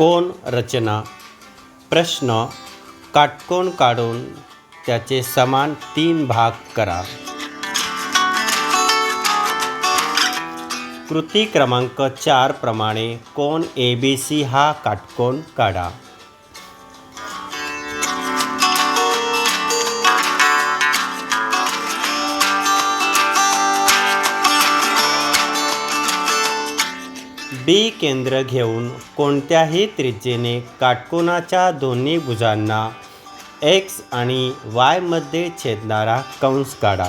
कोण रचना? प्रश्न काटकोन काढून त्याचे समान तीन भाग करा. कृती क्रमांक चार प्रमाणे कोण ए बी सी हा काटकोन काढा. बी केंद्र घेऊन कोणत्याही त्रिज्येने काटकोनाच्या दोन्ही भुजांना एक्स आणि वायमध्ये छेदणारा कंस काढा.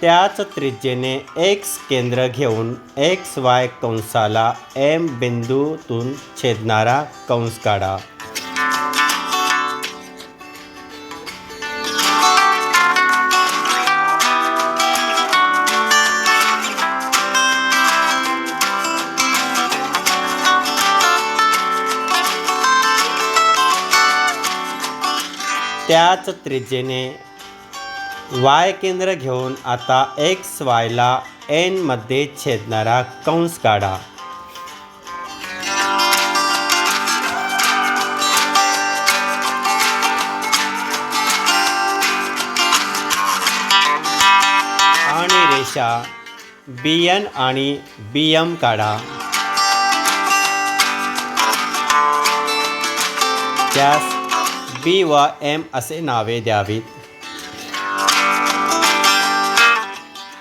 त्याच त्रिज्येने एक्स केंद्र घेऊन एक्स वाय कंसाला एम बिंदूतून छेदणारा कंस काढा. त्याच त्रिज्येने वाय केंद्र घेऊन आता एक्स वायला एनमध्ये छेदणारा कंस काढा. आणि रेषा बी एन आणि बी एम काढा. त्यास बी व एम असे नावे द्यावीत.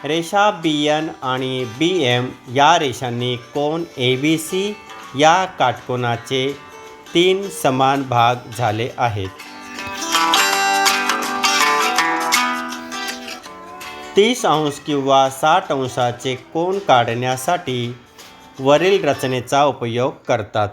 रेषा बी एन आणि बी एम या रेषांनी कोण ए बी सी या काटकोनाचे तीन समान भाग झाले आहेत. तीस अंश किंवा साठ अंशाचे कोण काढण्यासाठी वरील रचनेचा उपयोग करतात.